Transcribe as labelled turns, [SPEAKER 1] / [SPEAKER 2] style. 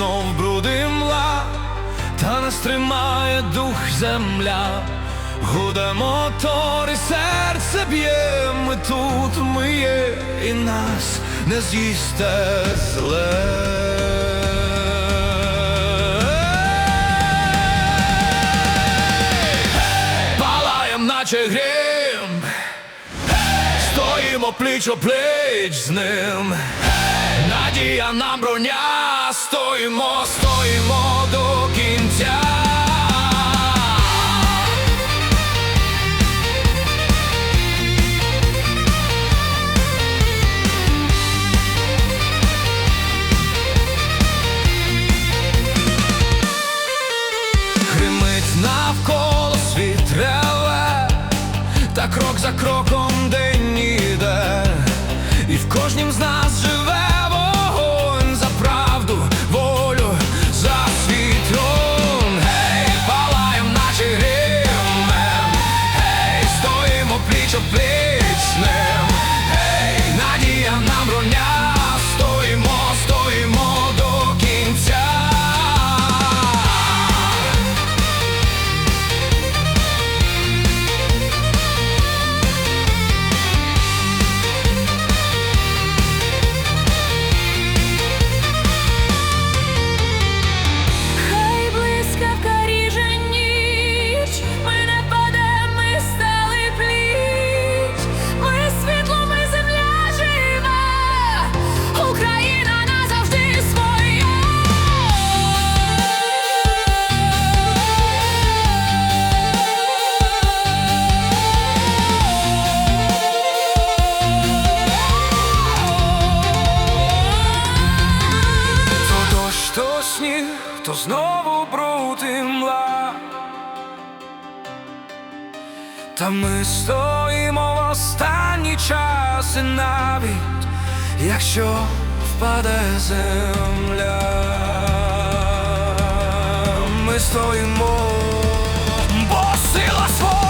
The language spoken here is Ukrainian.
[SPEAKER 1] знов бруди та не стримає дух земля. Гуде мотор і серце б'є, ми тут ми є, і нас не з'їсте зле. Наче грім, стоїмо пліч о пліч з ним. Надія нам броня, стоїмо, стоїмо до кінця. Гримить навколо світ та крок за кроком день іде, і в кожнім з нас живе то знову протимла. Та ми стоїмо в останній час і навіть, якщо впаде земля, ми стоїмо, бо сила свого.